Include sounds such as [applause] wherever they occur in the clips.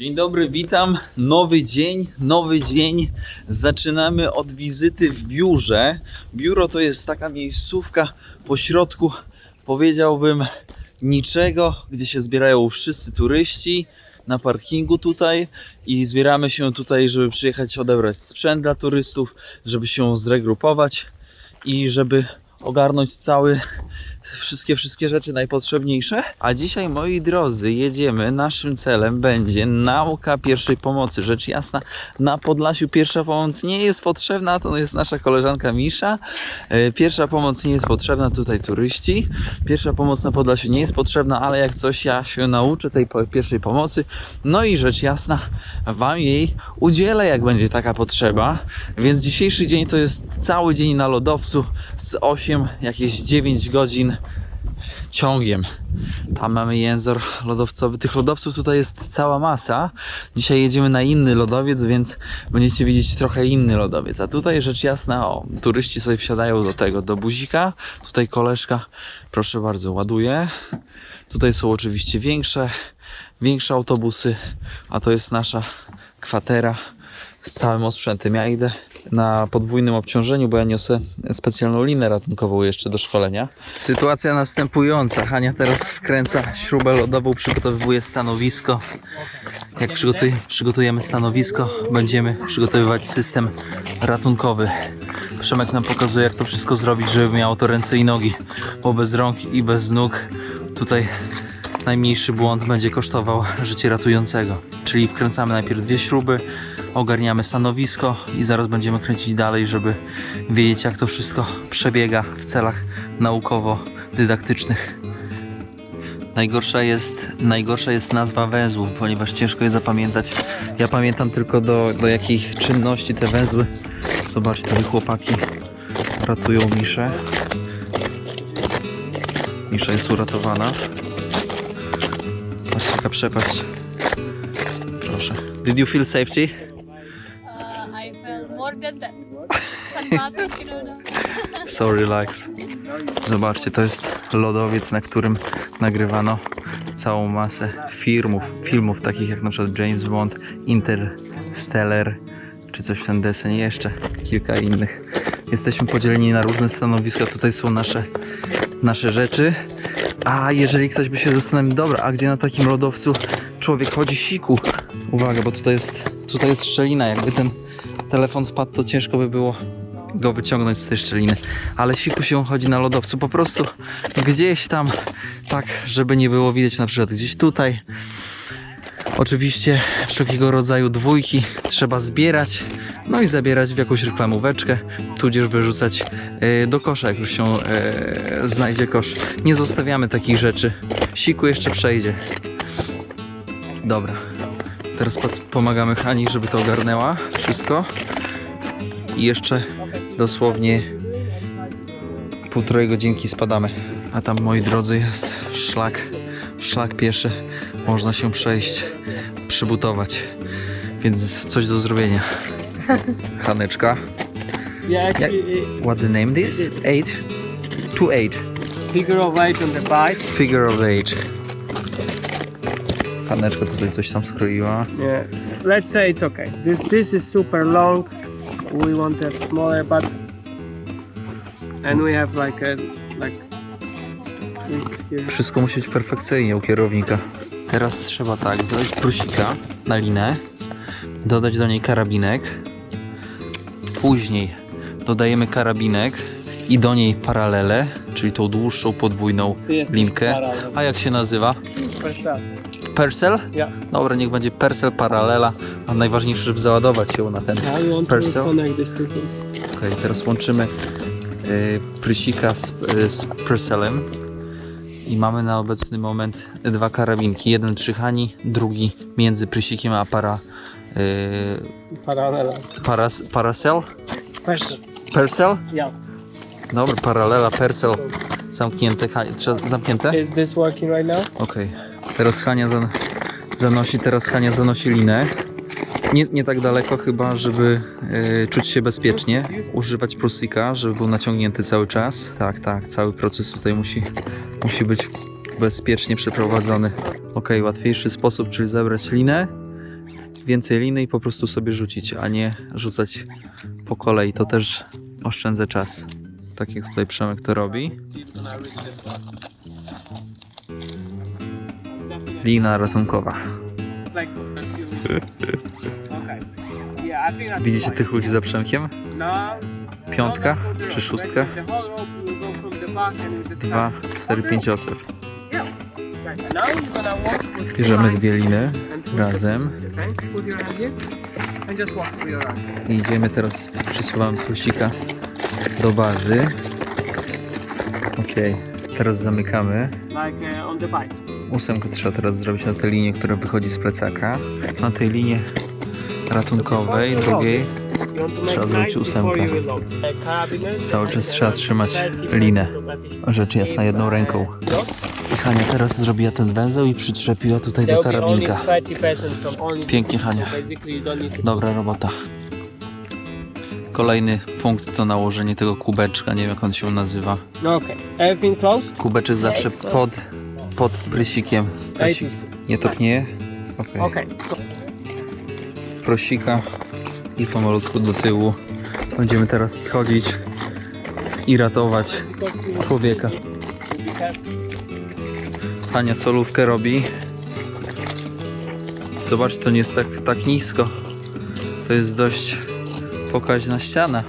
Dzień dobry, witam. Nowy dzień, nowy dzień. Zaczynamy od wizyty w biurze. Biuro to jest taka miejscówka po środku, powiedziałbym, niczego, gdzie się zbierają wszyscy turyści na parkingu tutaj i zbieramy się tutaj, żeby przyjechać odebrać sprzęt dla turystów, żeby się zregrupować i żeby ogarnąć cały wszystkie, wszystkie rzeczy najpotrzebniejsze. A dzisiaj, moi drodzy, jedziemy. Naszym celem będzie nauka pierwszej pomocy. Rzecz jasna, na Podlasiu pierwsza pomoc nie jest potrzebna. To jest nasza koleżanka Misza. E, Pierwsza pomoc nie jest potrzebna, tutaj turyści. Pierwsza pomoc na Podlasiu nie jest potrzebna, ale jak coś ja się nauczę tej pierwszej pomocy. No i rzecz jasna, Wam jej udzielę, jak będzie taka potrzeba. Więc dzisiejszy dzień to jest cały dzień na lodowcu z 8, jakieś 9 godzin ciągiem. Tam mamy jęzor lodowcowy. Tych lodowców tutaj jest cała masa. Dzisiaj jedziemy na inny lodowiec, więc będziecie widzieć trochę inny lodowiec. A tutaj rzecz jasna, o, turyści sobie wsiadają do tego, do buzika. Tutaj koleżka, proszę bardzo, ładuje. Tutaj są oczywiście większe, większe autobusy, a to jest nasza kwatera z całym osprzętem. Ja idę na podwójnym obciążeniu, bo ja niosę specjalną linę ratunkową jeszcze do szkolenia. Sytuacja następująca. Hania teraz wkręca śrubę lodową, przygotowuje stanowisko. Jak przygotuj, przygotujemy stanowisko, będziemy przygotowywać system ratunkowy. Przemek nam pokazuje, jak to wszystko zrobić, żeby miało to ręce i nogi, bo bez rąk i bez nóg tutaj najmniejszy błąd będzie kosztował życie ratującego. Czyli wkręcamy najpierw dwie śruby, ogarniamy stanowisko i zaraz będziemy kręcić dalej, żeby wiedzieć jak to wszystko przebiega w celach naukowo-dydaktycznych. Najgorsza jest, najgorsza jest nazwa węzłów, ponieważ ciężko je zapamiętać. Ja pamiętam tylko do, do jakiej czynności te węzły. Zobaczcie, tutaj chłopaki ratują Miszę. Misza jest uratowana. Patrzcie jaka przepaść. Proszę. Did you feel safety? [laughs] So relax. Zobaczcie, to jest lodowiec, na którym nagrywano całą masę filmów, filmów takich jak na przykład James Bond, Interstellar, czy coś w ten deseń, jeszcze kilka innych. Jesteśmy podzieleni na różne stanowiska, tutaj są nasze, nasze rzeczy. A jeżeli ktoś by się zastanowił, dobra, a gdzie na takim lodowcu człowiek chodzi siku? Uwaga, bo tutaj jest, tutaj jest szczelina, jakby ten telefon wpadł, to ciężko by było go wyciągnąć z tej szczeliny. Ale siku się chodzi na lodowcu po prostu gdzieś tam, tak, żeby nie było widać na przykład gdzieś tutaj. Oczywiście wszelkiego rodzaju dwójki trzeba zbierać, no i zabierać w jakąś reklamóweczkę, tudzież wyrzucać e, do kosza, jak już się e, znajdzie kosz. Nie zostawiamy takich rzeczy. Siku jeszcze przejdzie. Dobra. Teraz pomagamy Hani, żeby to ogarnęła wszystko. I jeszcze dosłownie półtorej godzinki spadamy. A tam, moi drodzy, jest szlak, szlak pieszy. Można się przejść, przybutować. Więc coś do zrobienia. Haneczka. Actually, What the name this? Eight? Two eight. figure of eight on the bike. Figure of eight. Haneczka tutaj coś tam skroiła. Yeah, let's say it's okay. This this is super long. We want that smaller, but and we have like a like. Wszystko musi być perfekcyjnie u kierownika. Teraz trzeba tak, zrobić prusika na linę, dodać do niej karabinek, później dodajemy karabinek i do niej paralelę, czyli tą dłuższą podwójną linkę. paralel. A jak się nazywa? Persel? Yeah. Dobra, niech będzie persel, paralela, a najważniejsze, żeby załadować ją na ten persel. connect these two things. Okej, teraz łączymy y, prysika z, y, z perselem i mamy na obecny moment dwa karabinki. Jeden przy Hani, drugi między prysikiem a para, y, paras, parasel? Question. Persel? Yeah. Dobra, paralela, persel. Zamknięte, trzeba, zamknięte? Is this working right now? Okej. Teraz Hania zan zanosi, teraz Hania zanosi linę. Nie, nie tak daleko chyba, żeby e, czuć się bezpiecznie. Używać prusika, żeby był naciągnięty cały czas. Tak, tak, cały proces tutaj musi, musi być bezpiecznie przeprowadzony. Ok, łatwiejszy sposób, czyli zabrać linę więcej liny i po prostu sobie rzucić, a nie rzucać po kolei. To też oszczędza czas. Tak jak tutaj Przemek to robi. Lina ratunkowa. Widzicie tych ludzi za Przemkiem? Piątka czy szóstka? Dwa, cztery, pięć osób. Bierzemy dwie liny razem i idziemy teraz, przesuwamy plusika do bazy. Okej, teraz zamykamy. Like uh, on the bike. Ósemkę trzeba teraz zrobić na tej linie, która wychodzi z plecaka. Na tej linie ratunkowej, drugiej, Trzeba zrobić ósemkę. Cały czas trzeba trzymać 30% linę. Rzecz jasna, jedną ręką. I Hania teraz zrobiła ten węzeł i przyczepiła tutaj do karabinka. 30% from only Pięknie, Hania. Dobra robota. Kolejny punkt to nałożenie tego kubeczka, nie wiem jak on się nazywa. No, okay. Everything closed? Kubeczek zawsze it's close. pod, pod prysikiem. Prysik. 80. Nie topnieje? Okej. Okay. So Prosika i pomalutku do tyłu. Będziemy teraz schodzić i ratować człowieka. Hania solówkę robi. Zobacz, to nie jest tak, tak nisko. To jest dość pokaźna ściana,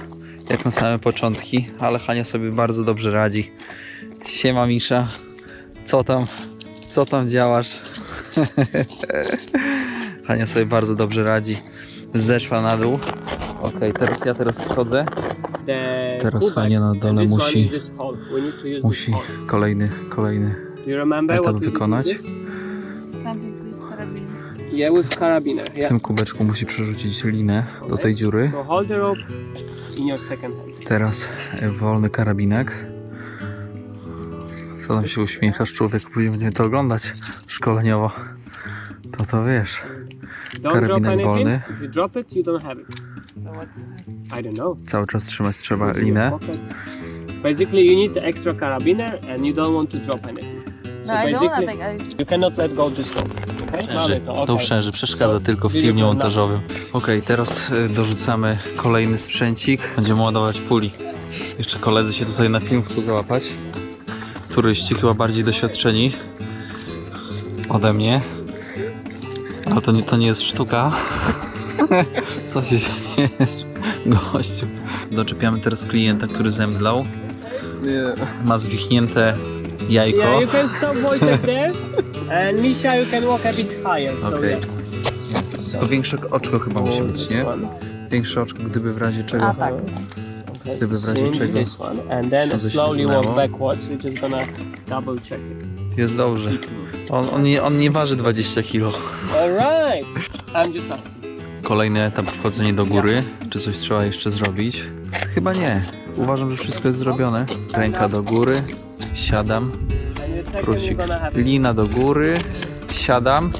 jak na same początki, ale Hania sobie bardzo dobrze radzi. Siema Misza, co tam, co tam działasz? [laughs] Hania sobie bardzo dobrze radzi. Zeszła na dół. Okej, teraz ja teraz schodzę. The Teraz pullback, Hania na and dole this one musi- is this hole. We need to use this Musi hole. kolejny, kolejny. Do you remember etap what we did with wykonać. this? Yeah, with carabiner. W Yeah. tym kubeczku musi przerzucić linę do tej dziury. So hold the rope in your second hand. Teraz e, wolny karabinek. Co tam się uśmiechasz, człowiek? Później będziemy to oglądać szkoleniowo. To to wiesz. Don't drop Karabinek anything. wolny. If you drop it, you don't have it. So what? I don't know. Cały czas trzymać trzeba Put in your linę. pockets. Basically, you need the extra carabiner and you don't want to drop anything. No, I don't nothing. I you cannot let go this rope. To okay. przęży, przeszkadza tylko w filmie montażowym. Okej, teraz y, dorzucamy kolejny sprzęcik. Będziemy ładować puli. Jeszcze koledzy się tutaj na film chcą załapać. Turyści chyba bardziej doświadczeni ode mnie. Ale to nie, to nie jest sztuka. [laughs] Co się śmiejesz, gościu? Doczepiamy teraz klienta, który zemdlał. Ma zwichnięte jajko. Yeah, you can stop Wojtek there. [laughs] And Misha, you can walk a bit higher. So Okej. yeah. To większe oczko chyba musi być, nie? Większe oczko, gdyby w razie czego. A tak. Okay. Gdyby w razie czego this one, and then się slowly walk backwards. We're just gonna double check it. Jest dobrze. On, on, nie, on nie waży 20 kg. Alright! I'm just asking. Kolejny etap wchodzenie do góry. Czy coś trzeba jeszcze zrobić? Chyba nie. Uważam, że wszystko jest zrobione. Ręka do góry. Siadam. Have Lina do góry. Siadam.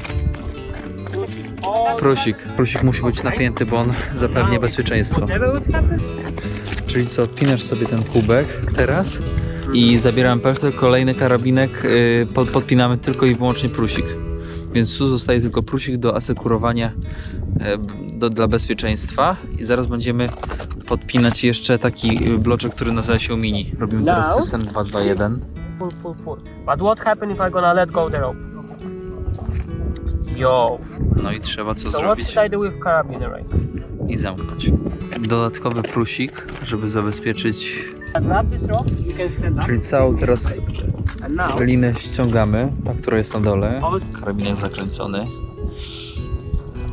all Prusik. Prusik musi być napięty, bo on zapewnia bezpieczeństwo. Czyli co, odpinasz sobie ten kubek teraz i zabieram pelce, kolejny karabinek, yy, pod, podpinamy tylko i wyłącznie prusik. Więc tu zostaje tylko prusik do asekurowania e, do, dla bezpieczeństwa i zaraz będziemy podpinać jeszcze taki bloczek, który nazywa się mini. Robimy teraz system 221. Pull, pull, pull. But what happens if I'm gonna let go the rope? Yo. No i trzeba co So what zrobić should I do with carabiner right? i zamknąć. Dodatkowy prusik, żeby zabezpieczyć, I grab this rope, you can stand up. czyli całą teraz linę ściągamy, ta, która jest na dole. Karabinek zakręcony.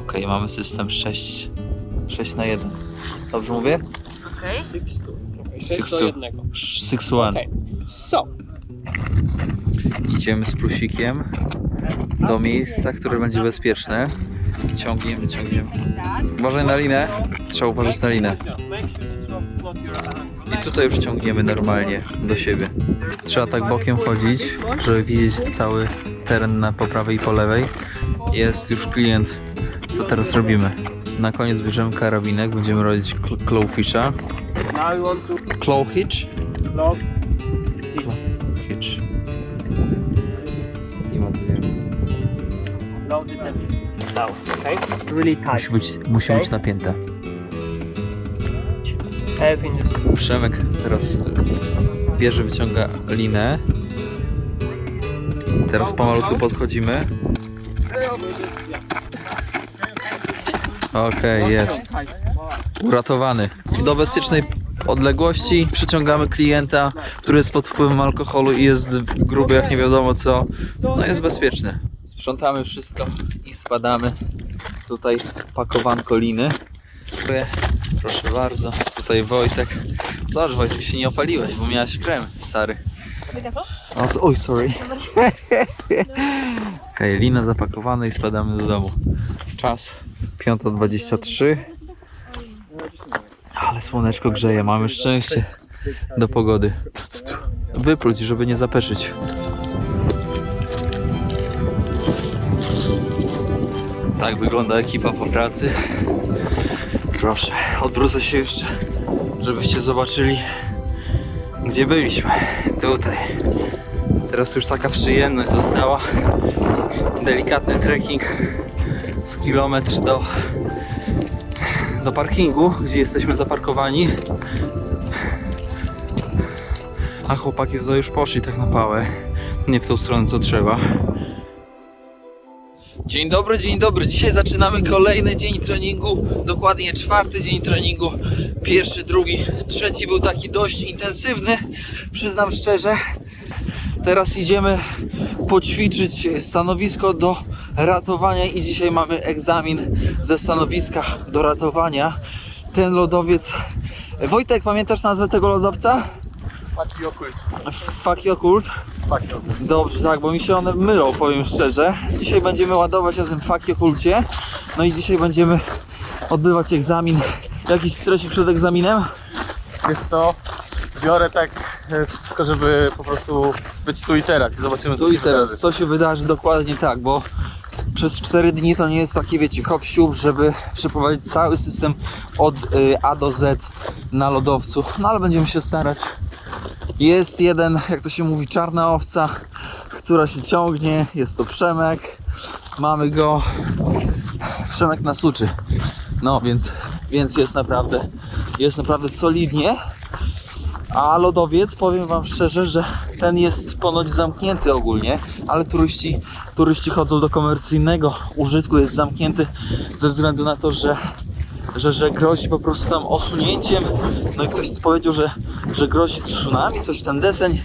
Ok, mamy system 6, 6 na 1. Dobrze mówię? Six do two. jednego. 6 1. Okay. So, Idziemy z plusikiem do miejsca, które będzie bezpieczne. Ciągniemy, ciągniemy. Uważaj na linę. Trzeba uważać na linę. I tutaj już ciągniemy normalnie do siebie. Trzeba tak bokiem chodzić, żeby widzieć cały teren na po prawej i po lewej. Jest już klient. Co teraz robimy? Na koniec bierzemy karabinek, będziemy robić cl- clawfisha. Now now, okay? Really tight. Musi być, musi być napięte. Everything. Przemek teraz bierze, wyciąga linę. Teraz pomalutku podchodzimy. Okej, jest. Uratowany. Do bezpiecznej odległości przyciągamy klienta, który jest pod wpływem alkoholu i jest gruby jak nie wiadomo co. No jest bezpieczny. Sprzątamy wszystko i spadamy. Tutaj pakowanko liny. Proszę bardzo. Tutaj Wojtek. Zobacz Wojtek, się nie opaliłeś, bo miałeś krem, stary. O, oj, sorry. [laughs] Okej, lina zapakowana i spadamy do domu. Czas 5.23. Ale słoneczko grzeje, mamy szczęście do pogody. Wypluć, żeby nie zapeszyć. Tak wygląda ekipa po pracy. Proszę, odwrócę się jeszcze, żebyście zobaczyli, gdzie byliśmy. Tutaj. Teraz już taka przyjemność została. Delikatny trekking z kilometr do, do parkingu, gdzie jesteśmy zaparkowani. A chłopaki tutaj już poszli tak na pałę. Nie w tą stronę co trzeba. Dzień dobry, dzień dobry. Dzisiaj zaczynamy kolejny dzień treningu. Dokładnie czwarty dzień treningu. Pierwszy, drugi, trzeci był taki dość intensywny. Przyznam szczerze. Teraz idziemy poćwiczyć stanowisko do ratowania i dzisiaj mamy egzamin ze stanowiska do ratowania. Ten lodowiec. Wojtek, pamiętasz nazwę tego lodowca? Taki okult. Faki Okult. Taki okult. Dobrze, tak, bo mi się one mylą, powiem szczerze. Dzisiaj będziemy ładować na tym fakie kulcie. No i dzisiaj będziemy odbywać egzamin. Jakiś stresik przed egzaminem? Wiesz co? Biorę tak e, wszystko, żeby po prostu być tu i teraz i zobaczymy co Tu i się teraz, wydarzy. co się wydarzy dokładnie tak, bo przez 4 dni to nie jest takie, wiecie, hop siup, żeby przeprowadzić cały system od y, A do Z na lodowcu. No ale będziemy się starać. Jest jeden, jak to się mówi, czarna owca, która się ciągnie. Jest to Przemek. Mamy go. Przemek nas uczy. No więc, więc jest naprawdę, jest naprawdę solidnie. A lodowiec, powiem wam szczerze, że ten jest ponoć zamknięty ogólnie, ale turyści, turyści chodzą do komercyjnego użytku, jest zamknięty ze względu na to, że, że, że grozi po prostu tam osunięciem. No i ktoś powiedział, że, że grozi tsunami, coś w ten deseń.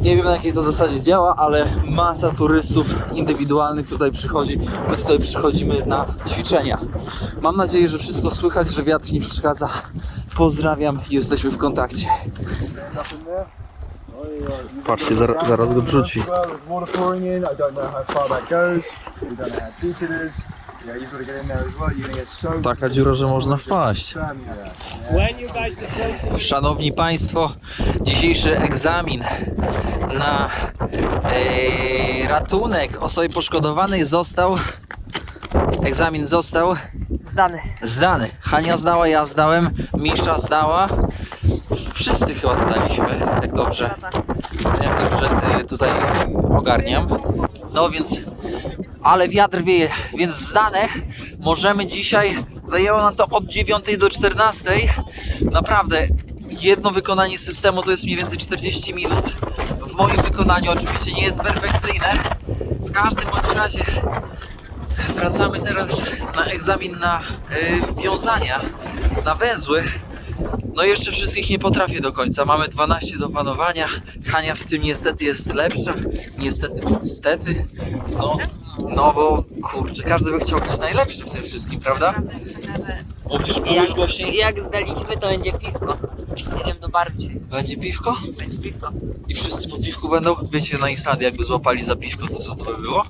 Nie wiem na jakiej to zasadzie działa, ale masa turystów indywidualnych tutaj przychodzi. My tutaj przychodzimy na ćwiczenia. Mam nadzieję, że wszystko słychać, że wiatr nie przeszkadza. Pozdrawiam i jesteśmy w kontakcie. Patrzcie, zaraz, zaraz go wrzuci. Taka dziura, że można wpaść. Szanowni Państwo, dzisiejszy egzamin na e, ratunek osoby poszkodowanej został. Egzamin został Zdany. zdany. Hania zdała, ja zdałem, Misza zdała. Wszyscy chyba zdaliśmy, jak dobrze, jak dobrze e, tutaj ogarniam. No więc, ale wiatr wieje, więc zdane. Możemy dzisiaj, zajęło nam to od 9 do 14. Naprawdę, jedno wykonanie systemu to jest mniej więcej 40 minut. W moim wykonaniu oczywiście nie jest perfekcyjne. W każdym bądź razie Wracamy teraz na egzamin na y, wiązania, na węzły. No jeszcze wszystkich nie potrafię do końca. Mamy 12 do panowania. Hania w tym niestety jest lepsza. Niestety, niestety. No, no bo kurczę, każdy by chciał być najlepszy w tym wszystkim, prawda? Mówisz, mówisz głośniej? Jak zdaliśmy, to będzie piwko. Jedziemy do dzisiaj. Będzie piwko? Będzie piwko. I wszyscy po piwku będą? Wiecie, na Islandii jakby złapali za piwko, to co to by było?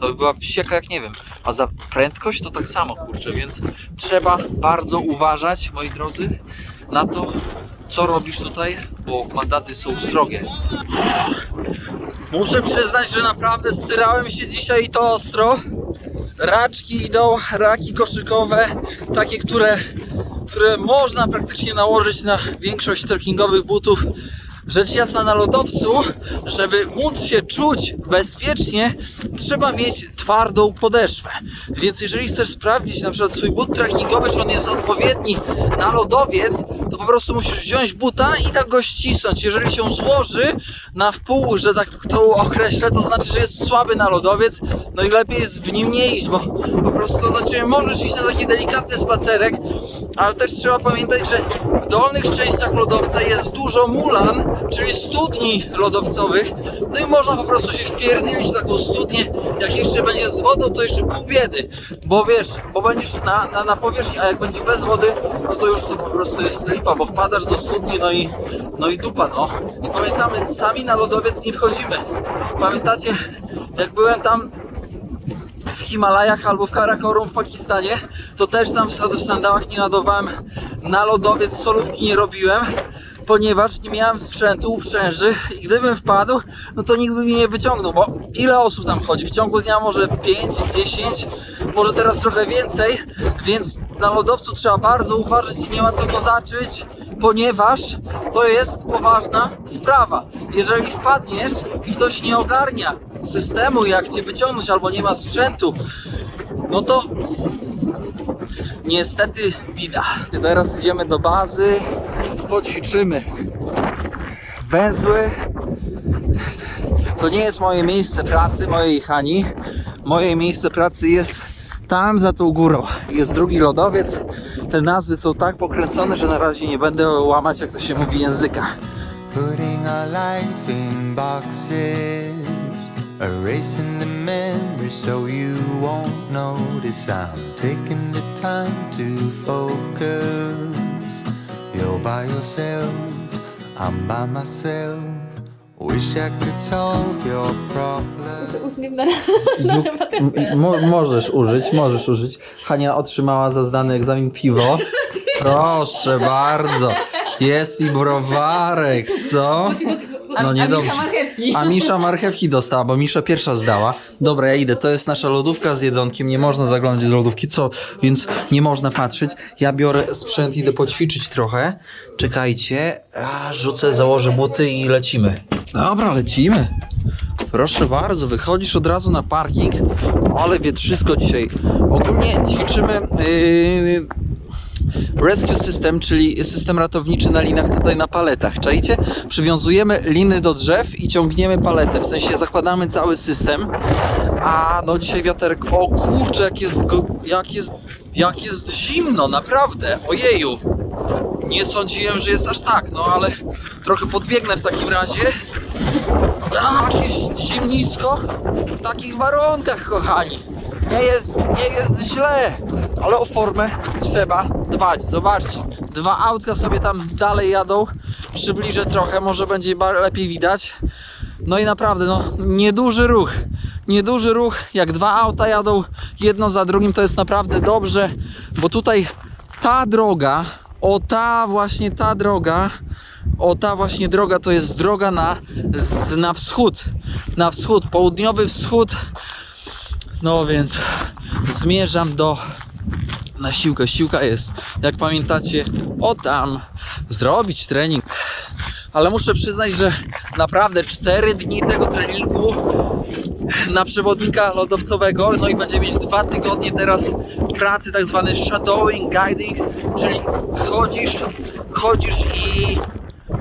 To by była psieka jak nie wiem. A za prędkość to tak samo, kurczę, więc trzeba bardzo uważać, moi drodzy, na to, co robisz tutaj, bo mandaty są srogie. Muszę przyznać, że naprawdę styrałem się dzisiaj i to ostro. Raczki idą, raki koszykowe, takie, które, które można praktycznie nałożyć na większość trekkingowych butów Rzecz jasna na lodowcu, żeby móc się czuć bezpiecznie, trzeba mieć twardą podeszwę. Więc jeżeli chcesz sprawdzić na przykład swój but trekkingowy, czy on jest odpowiedni na lodowiec, to po prostu musisz wziąć buta i tak go ścisnąć. Jeżeli się złoży na wpół, że tak to określę, to znaczy, że jest słaby na lodowiec, no i lepiej jest w nim nie iść, bo po prostu to znaczy możesz iść na taki delikatny spacerek, ale też trzeba pamiętać, że w dolnych częściach lodowca jest dużo mulan, czyli studni lodowcowych, no i można po prostu się wpierdzielić w taką studnię, jak jeszcze będzie z wodą, to jeszcze pół biedy, bo wiesz, bo będziesz na, na, na powierzchni, a jak będzie bez wody, no to już to po prostu jest lipa, bo wpadasz do studni, no i, no i dupa, no. Pamiętamy, sami na lodowiec nie wchodzimy. Pamiętacie, jak byłem tam w Himalajach albo w Karakorum w Pakistanie, to też tam w, sandałach nie ładowałem na lodowiec, solówki nie robiłem, ponieważ nie miałem sprzętu, uprzęży i gdybym wpadł, no to nikt by mnie nie wyciągnął, bo ile osób tam chodzi? W ciągu dnia może 5, 10, może teraz trochę więcej, więc na lodowcu trzeba bardzo uważać i nie ma co kozaczyć, ponieważ to jest poważna sprawa. Jeżeli wpadniesz i ktoś nie ogarnia systemu, jak cię wyciągnąć, albo nie ma sprzętu, no to niestety bida. Teraz idziemy do bazy, poćwiczymy węzły. To nie jest moje miejsce pracy, mojej Hani. Moje miejsce pracy jest tam za tą górą. Jest drugi lodowiec. Te nazwy są tak pokręcone, że na razie nie będę łamać, jak to się mówi, języka. Putting our life in boxes, erasing the so you won't notice. I'm taking the time to focus. By yourself, I'm by myself. Wish I could solve your problems. Usniem na, [laughs] na temat Mo- możesz użyć, możesz użyć. Hania otrzymała za zdany egzamin piwo. [laughs] Proszę bardzo. Jest i browarek, co? No niedobrze. A Misza marchewki dostała, bo Misza pierwsza zdała. Dobra, ja idę. To jest nasza lodówka z jedzonkiem. Nie można zaglądać do lodówki, co? Więc nie można patrzeć. Ja biorę sprzęt, idę poćwiczyć trochę. Czekajcie. A, rzucę, założę buty i lecimy. Dobra, lecimy. Proszę bardzo, wychodzisz od razu na parking. Ale wietrzysko dzisiaj. Ogólnie ćwiczymy yy, Rescue System, czyli system ratowniczy na linach tutaj na paletach. Czajcie? Przywiązujemy liny do drzew i ciągniemy paletę. W sensie zakładamy cały system. A no dzisiaj wiaterek. O kurczę, jak jest, jak jest, jak jest zimno, naprawdę. Ojeju. Nie sądziłem, że jest aż tak, no ale trochę podbiegnę w takim razie. A, jakieś zimnisko w takich warunkach, kochani. Nie jest, nie jest źle, ale o formę trzeba dbać. Zobaczcie, dwa autka sobie tam dalej jadą. Przybliżę trochę, może będzie lepiej widać. No i naprawdę, no, nieduży ruch. Nieduży ruch, jak dwa auta jadą jedno za drugim, to jest naprawdę dobrze, bo tutaj ta droga, o ta właśnie ta droga, o ta właśnie droga to jest droga na, na wschód. Na wschód, południowy wschód. No więc zmierzam do na siłkę. Siłka jest, jak pamiętacie, o tam zrobić trening. Ale muszę przyznać, że naprawdę 4 dni tego treningu na przewodnika lodowcowego, no i będzie mieć dwa tygodnie teraz pracy, tak zwany shadowing, guiding, czyli chodzisz, chodzisz i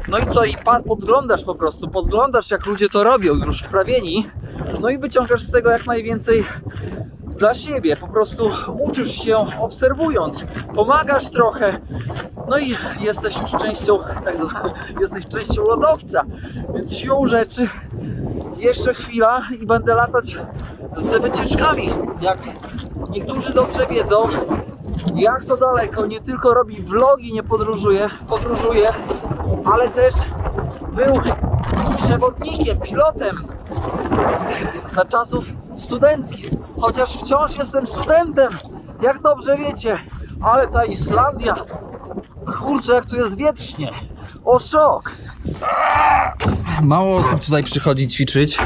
no i co, i podglądasz po prostu, podglądasz jak ludzie to robią, już wprawieni, no i wyciągasz z tego jak najwięcej dla siebie, po prostu uczysz się obserwując, pomagasz trochę, no i jesteś już częścią, tak jesteś częścią lodowca, więc siłą rzeczy jeszcze chwila i będę latać z wycieczkami. Jak niektórzy dobrze wiedzą, jak to daleko, nie tylko robi vlogi, nie podróżuje, podróżuje, ale też był przewodnikiem, pilotem za czasów studenckich. Chociaż wciąż jestem studentem, jak dobrze wiecie, ale ta Islandia, kurczę, jak tu jest wietrznie. O szok! Mało osób tutaj przychodzi ćwiczyć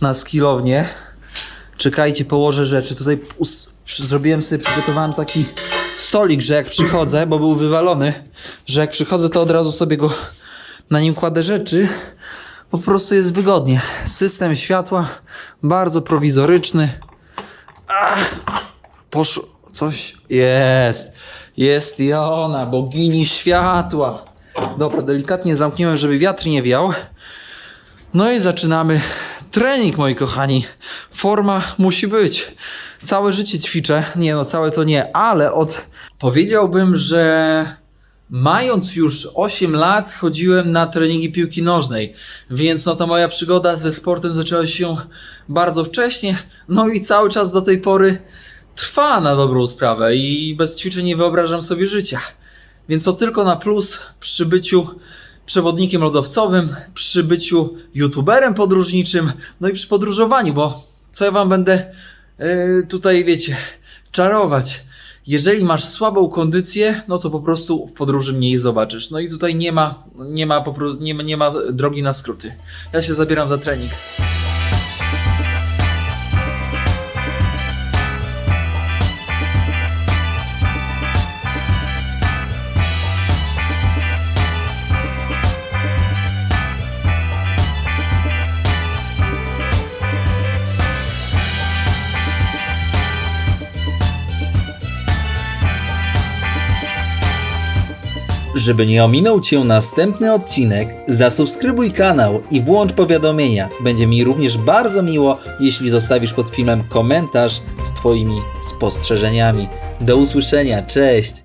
na skillownię. Czekajcie, położę rzeczy. Tutaj zrobiłem sobie, przygotowałem taki stolik, że jak przychodzę, bo był wywalony, że jak przychodzę, to od razu sobie go na nim kładę rzeczy, po prostu jest wygodnie. System światła bardzo prowizoryczny. Ach, poszło coś. Jest. Jest i ona, bogini światła. Dobra, delikatnie zamkniemy, żeby wiatr nie wiał. No i zaczynamy trening, moi kochani. Forma musi być. Całe życie ćwiczę. Nie no, całe to nie, ale od powiedziałbym, że mając już 8 lat chodziłem na treningi piłki nożnej. Więc no ta moja przygoda ze sportem zaczęła się bardzo wcześnie. No i cały czas do tej pory trwa na dobrą sprawę i bez ćwiczeń nie wyobrażam sobie życia. Więc to tylko na plus przy byciu przewodnikiem lodowcowym, przy byciu youtuberem podróżniczym, no i przy podróżowaniu, bo co ja wam będę yy, tutaj, wiecie, czarować. Jeżeli masz słabą kondycję, no to po prostu w podróży mniej zobaczysz. No i tutaj nie ma, nie ma, po prostu, nie, ma- nie ma drogi na skróty. Ja się zabieram za trening. Żeby nie ominął Cię następny odcinek, zasubskrybuj kanał i włącz powiadomienia. Będzie mi również bardzo miło, jeśli zostawisz pod filmem komentarz z Twoimi spostrzeżeniami. Do usłyszenia, cześć!